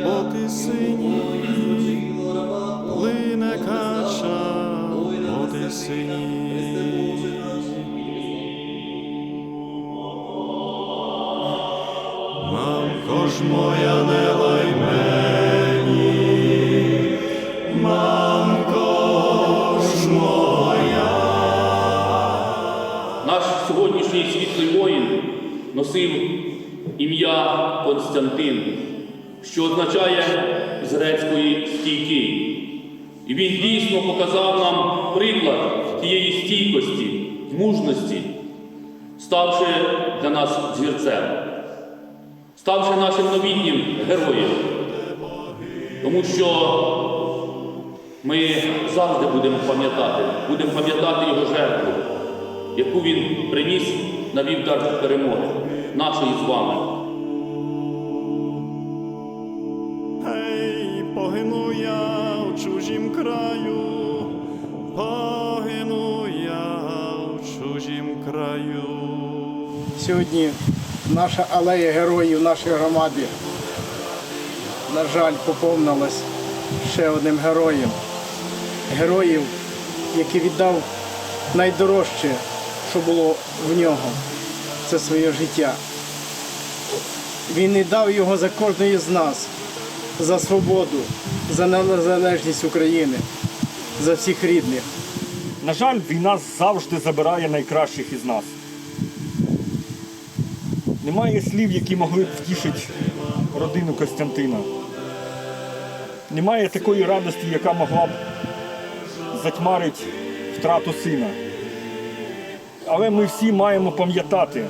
кача по тисині, плине кача по тисині. Мамко ж моя не лай мені, мамко ж моя. Наш сьогоднішній світлий воїн носив ім'я Константин, що означає з грецької стійкий. І він дійсно показав нам приклад тієї стійкості, мужності, ставши для нас зірцем, ставши нашим новітнім героєм. Тому що ми завжди будемо пам'ятати, будемо пам'ятати його жертву яку він приніс на вівтар перемоги нашої з вами. Сьогодні наша алея героїв нашої громади, на жаль, поповнилась ще одним героєм. Героїв, який віддав найдорожче, що було в нього, це своє життя. Він не дав його за кожної з нас, за свободу, за незалежність України, за всіх рідних. На жаль, війна завжди забирає найкращих із нас. Немає слів, які могли б втішити родину Костянтина. Немає такої радості, яка могла б затьмарити втрату сина. Але ми всі маємо пам'ятати,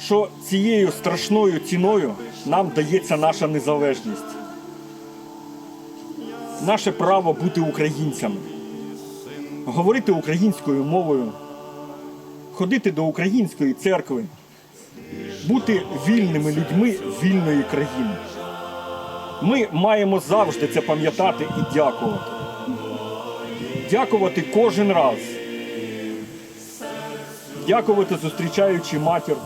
що цією страшною ціною нам дається наша незалежність наше право бути українцями, говорити українською мовою, ходити до української церкви, бути вільними людьми вільної країни. Ми маємо завжди це пам'ятати і дякувати. Дякувати кожен раз. Дякувати, зустрічаючи матір,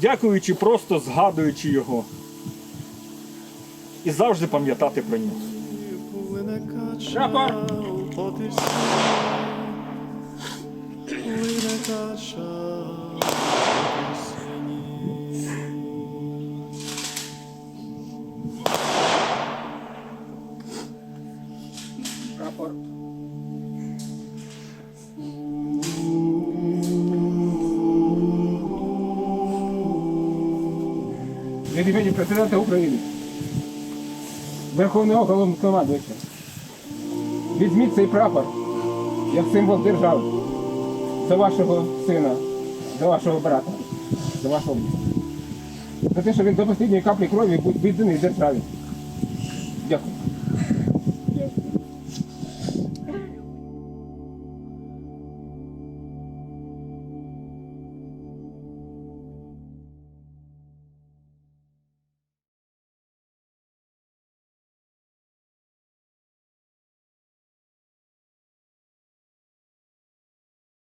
дякуючи, просто згадуючи його. І завжди пам'ятати про нього. Плине від імені президента України, Верховного Головнокомандувача. Візьміть цей прапор як символ держави за вашого сина, за вашого брата, за вашого. За те, що він до останньої каплі крові був відданий державі. Дякую.